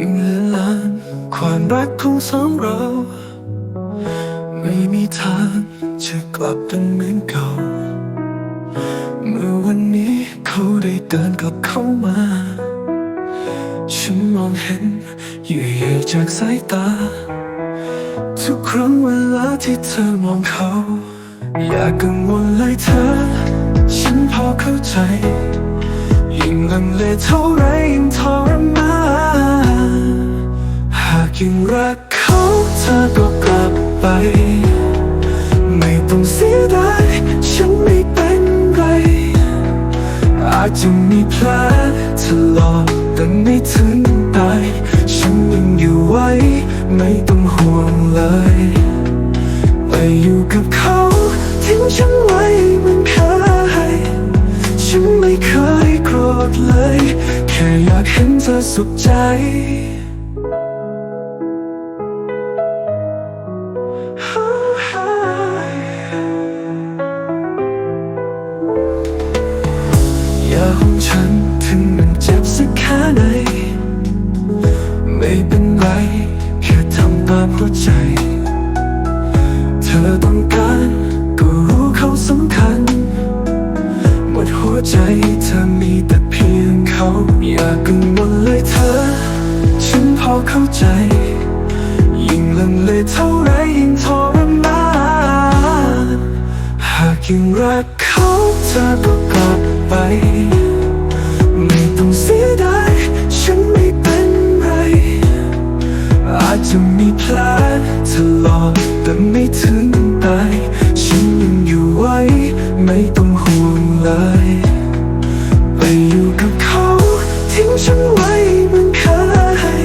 ยังลังเลความรักของสองเรา ไม่มีทางจะกลับเป็นเหมือนเก่า เมื่อวันนี้เขาได้เดินกลับเข้ามา ฉันมองเห็นเยื่อใยจากสายตา ทุกครั้งเวลาที่เธอมองเขา อย่ากังวลเลยเธอ ฉันพอเข้าใจ ยิ่งลังเลเท่าไรยิ่งทรมานหาก ยังรักเขาเธอก็กลับไป ไม่ต้องเสียดายฉันไม่เป็นไร อาจจะมีแผลถลอกแต่ไม่ถึงตาย ฉันยังอยู่ไว้ ไม่ต้องห่วงเลย ไปอยู่กับเขาทิ้งฉันไว้เหมือนเคยฉันไม่เคยโกรธเลย แค่อยากเห็นเธอสุขใจ อย่าห้องฉันถึงมันเจ็บสักแค่ไหน ไม่เป็นไร แค่ทำตามหัวใจ เธอต้องการก็รู้เขาสำคัญ หมดหัวใจเธอมีแต่เพียงเขาอยากกังวลเลยเธอ ฉันพอเข้าใจ ยิ่งลังเลเท่าไรยิ่งทรมานหากยังรักเขาเธอก็กลับไป ต้องเสียดายฉันไม่เป็นไร อาจจะมีแผลถลอกแต่ไม่ถึงตาย ฉันยังอยู่ไว้ ไม่ต้องห่วงเลย ไปอยู่กับเขาทิ้งฉันไว้เหมือนเคย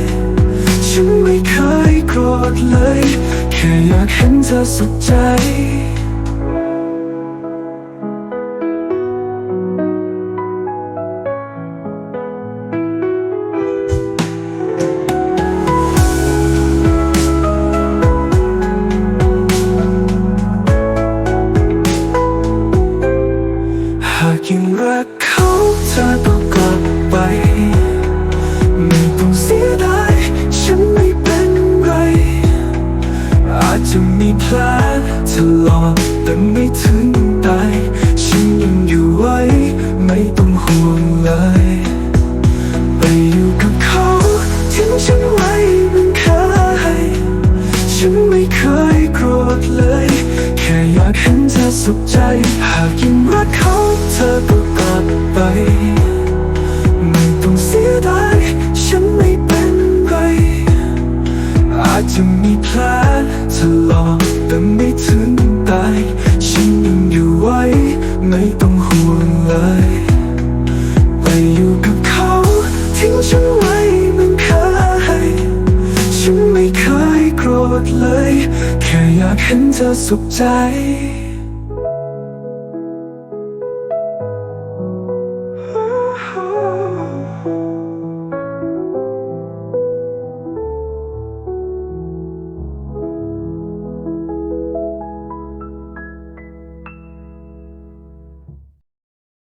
ฉันไม่เคยโกรธเลย แค่อยากเห็นเธอสุขใจ ถลอกแต่ไม่ถึงตายฉันยังอยู่ไว้ ไม่ต้องห่วงเลย ไปอยู่กับเขาทิ้งฉันไว้เหมือนเคยฉันไม่เคยโกรธเลย แค่อยากเห็นเธอสุขใจ หากยังรักเขาเธอก็กลับไป ไม่ต้องเสียดายฉันไม่เป็นไร อาจจะมีแผลถลอกแต่ไม่ถึง ฉันไว้มันเคยฉันไม่เคยโกรธเลย แค่อยากเห็นเธอสุขใจ